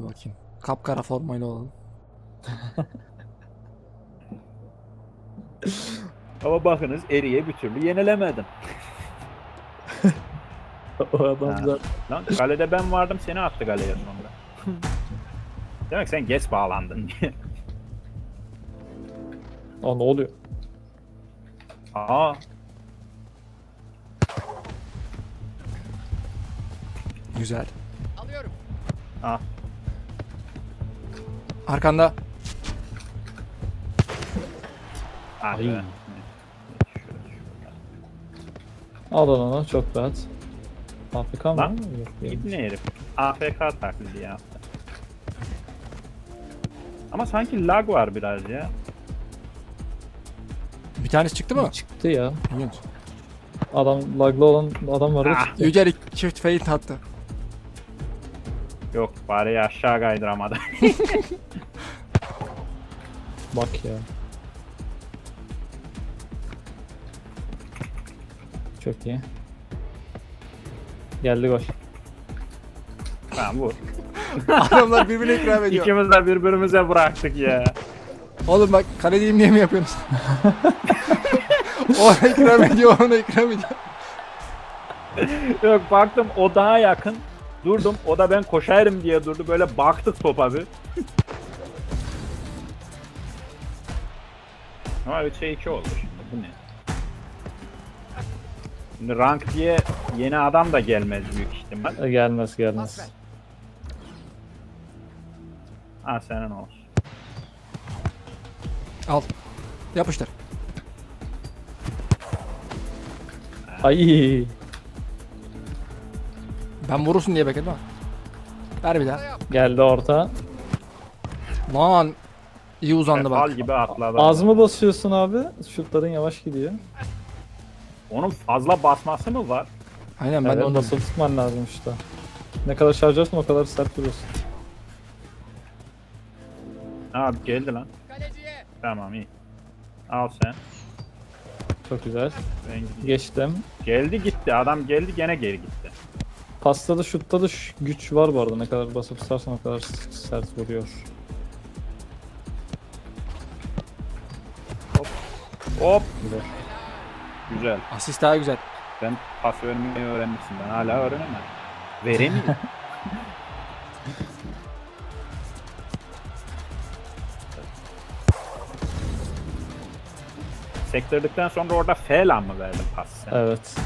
Dur bakayım. Kapkara formayla olalım. Ama bakınız Eri'ye bir türlü yenilemedim. o adam zaten. Lan kalede ben vardım seni attı galeye sonunda. Demek sen geç bağlandın diye. Aa ne oluyor? Aa Güzel. Alıyorum. ah Arkanda. ah Ay. Al lan onu çok rahat. Afrika mı? Lan. İbni herif. AFK taklidi yaptı. Ama sanki lag var biraz ya. Bir tanesi çıktı mı? Çıktı ya. Adam laglı olan adam vardı Ah. Yücel çift feint attı. Yok bari aşağı kaydıramadı. Bak ya. Çok iyi. Geldi gol. tamam vur. Adamlar birbirine ikram ediyor. İkimiz de birbirimize bıraktık ya. Oğlum bak kaledeyim diye mi yapıyorsunuz? o ona ikram ediyor, ona ikram ediyor. Yok baktım o daha yakın. Durdum. O da ben koşarım diye durdu. Böyle baktık topa bir. Ama 3'e 2 oldu şimdi. Bu ne? Şimdi rank diye yeni adam da gelmez büyük ihtimal. E, Gelmez gelmez. Ha senin olsun. Al. Yapıştır. Ay. Ben vurursun diye bekledim ama. Ver bir daha. Geldi orta. Lan. iyi uzandı bak. gibi atladı. Az mı basıyorsun abi? Şutların yavaş gidiyor. Onun fazla basması mı var? Aynen ben evet, de onu basılı tutman lazım işte. Ne kadar şarj edersen o kadar sert vuruyorsun. Ha geldi lan. Kaleciye. Tamam iyi. Al sen. Çok güzel. Ben gideyim. Geçtim. Geldi gitti. Adam geldi gene geri gitti. Pasta da şutta da güç var bu arada. Ne kadar basıp tutarsan o kadar sert vuruyor. Hop. Güzel. Güzel. Asist daha güzel. Sen pas vermeyi öğrenmişsin. Ben hala öğrenemedim. Veremiyorum. Sektirdikten sonra orada F'la mı verdin pas sen? Evet.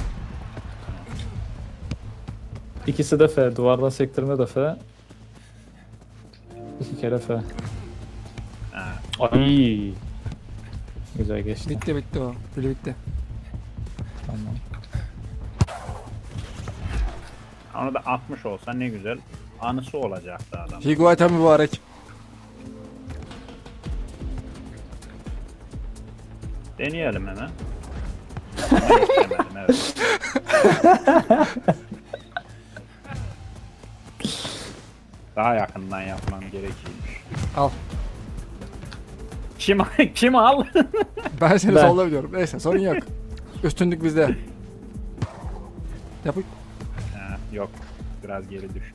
İkisi de F. Duvardan sektirme de F. İki kere F. Ay. Güzel geçti. Bitti bitti o. Biri bitti. Tamam. Onu da 60 olsa ne güzel. Anısı olacaktı adam. Higuaita mübarek. Deneyelim hemen. Ama evet. Kim kim al? Ben seni Ben. sollayabiliyorum. Neyse sorun yok. Üstünlük bizde. Yap. Ha, yok. Biraz geri düştü.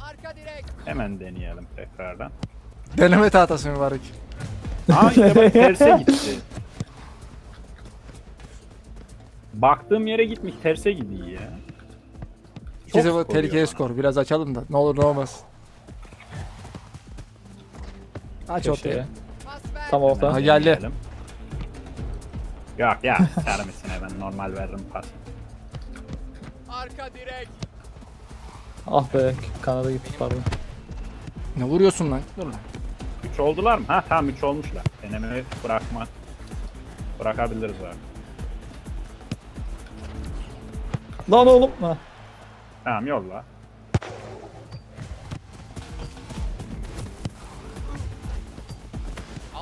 Arka direk. Hemen deneyelim tekrardan. Deneme tahtası mübarek. Aa işte bak terse gitti. Baktığım yere gitmiş terse gidiyor ya. Çok 2-0 skor tehlikeli skor. Biraz açalım da. Ne olur ne olmaz. Aç ortaya. Tam orta. Ha, geldi. Deneyelim. Yok ya sermisine ben normal veririm pas. Arka direk. Ah be. Kanada gitti pardon. Ne vuruyorsun lan? Dur lan. 3 oldular mı? Ha tamam 3 olmuşlar. Denemeyi bırakma. Bırakabiliriz abi. Lan oğlum. Ha. Tamam yolla.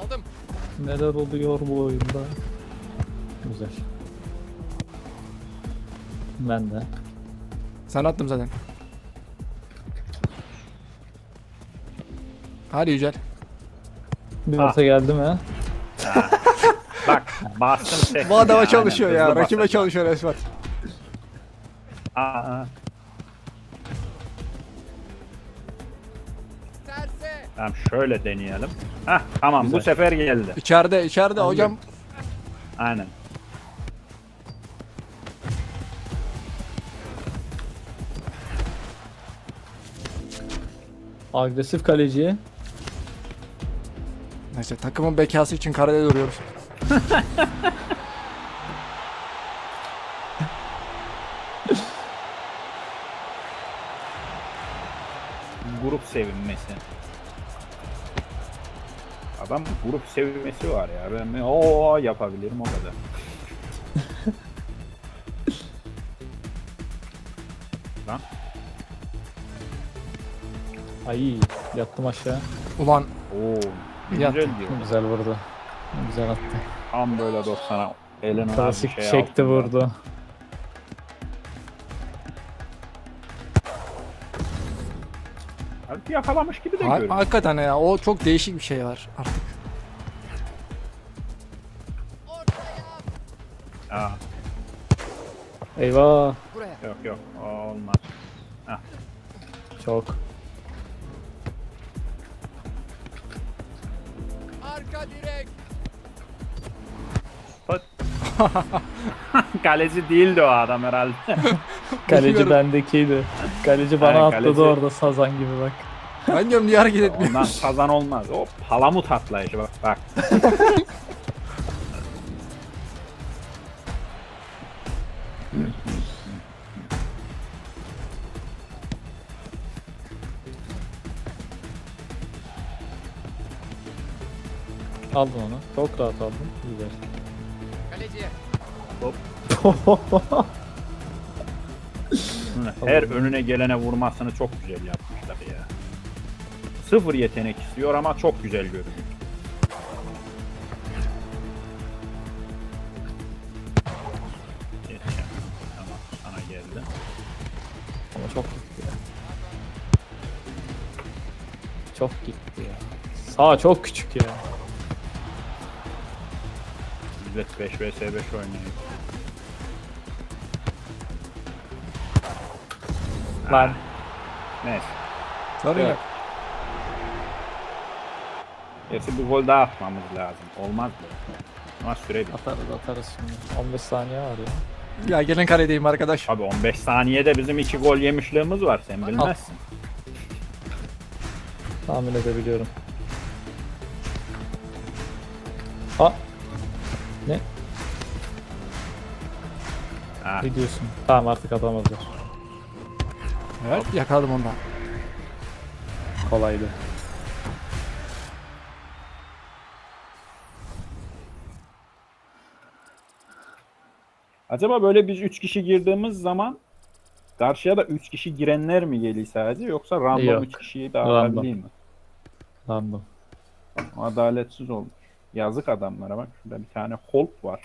Aldım. Neler oluyor bu oyunda? Güzel. Ben de. Sen attım zaten. Hadi Yücel. Bir Ah. orta geldi mi? Bak bastım. Bu adama çalışıyor ya. Rakibe çalışıyor Esmat. Aa, Tamam şöyle deneyelim. Hah tamam Güzel. bu sefer geldi. İçeride içeride hocam. Aynen. Agresif kaleci. Neyse takımın bekası için karede duruyoruz. Grup sevinmesi. Adam grup sevinmesi var ya. Ben o yapabilirim o kadar. Lan Ay yattım aşağı. Ulan Oo. Güzel diyor. Güzel vurdu. Güzel attı. Tam böyle 90'a elini Klasik şey çekti vurdu. Halbuki yakalamış gibi de ha- görünüyor. hakikaten ya o çok değişik bir şey var artık. Ortaya. Aa, Eyvah. Yok yok o olmaz. Çok. Arka direk. Kaleci değildi o adam herhalde. Kaleci Bilmiyorum. bendekiydi. Kaleci bana Ha, atladı kaleci- orada sazan gibi bak. Ben diyorum niye hareket etmiyor? Ondan kazan olmaz. O palamut atlayışı bak bak. Aldın onu. Çok rahat aldın. Güzel. Kaleci. Her önüne gelene vurmasını çok güzel yapmışlar ya. Sıfır yetenek istiyor ama çok güzel görünüyor. Geç ya. Tamam sana geldi. Ama çok gitti ya. Çok gitti ya. Sağ çok küçük ya. Millet 5 vs 5 oynuyor. Lan. Neyse. Sorun yok. Gerçi bir gol daha atmamız lazım. Olmaz mı? Ama süre bitti. Atarız atarız şimdi. 15 saniye var ya. Ya gelin karedeyim arkadaş. Abi 15 saniyede bizim 2 gol yemişliğimiz var sen bilmezsin. Tahmin edebiliyorum. Aa. Ne? Ha, Ne diyorsun? Tamam artık atamazlar. Evet yakaladım ondan. Kolaydı. Acaba böyle biz 3 kişi girdiğimiz zaman karşıya da 3 kişi girenler mi geliyor sadece yoksa random Yok. 3 kişiyi dağıtabiliyor mi? Random. Adaletsiz olmuş. Yazık adamlara bak. Şurada bir tane Hulk var.